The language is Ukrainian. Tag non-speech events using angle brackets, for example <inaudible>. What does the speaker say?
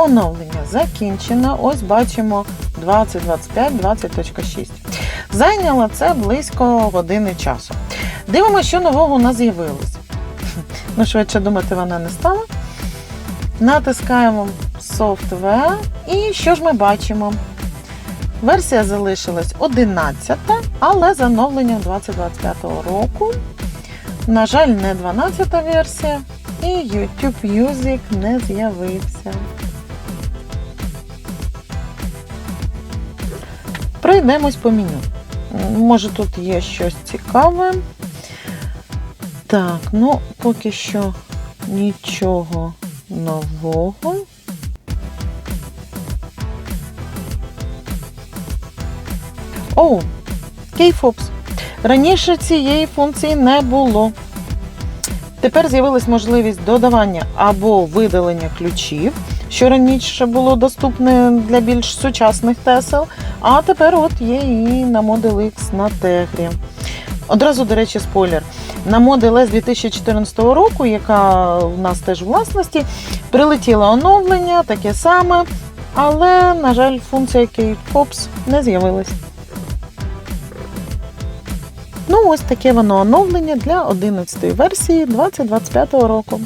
Оновлення закінчено. Ось бачимо 2025 20.6. Зайняло це близько години часу. Дивимося, що нового у нас з'явилось. <laughs> Ну, швидше думати, вона не стала. Натискаємо Software. І що ж ми бачимо? Версія залишилась 11, але з оновленням 2025 року. На жаль, не 12 версія, і YouTube Music не з'явився. Пройдемось по меню. Може тут є щось цікаве. Так, ну поки що нічого нового. О, Кейфопс. Раніше цієї функції не було. Тепер з'явилась можливість додавання або видалення ключів, що раніше було доступне для більш сучасних тесел. А тепер от є і на Model X на Тегрі. Одразу, до речі, спойлер. На Model S 2014 року, яка в нас теж власності, прилетіло оновлення, таке саме, але, на жаль, функція Kate Pops не з'явилась. Ну, ось таке воно оновлення для 11 версії 2025 року.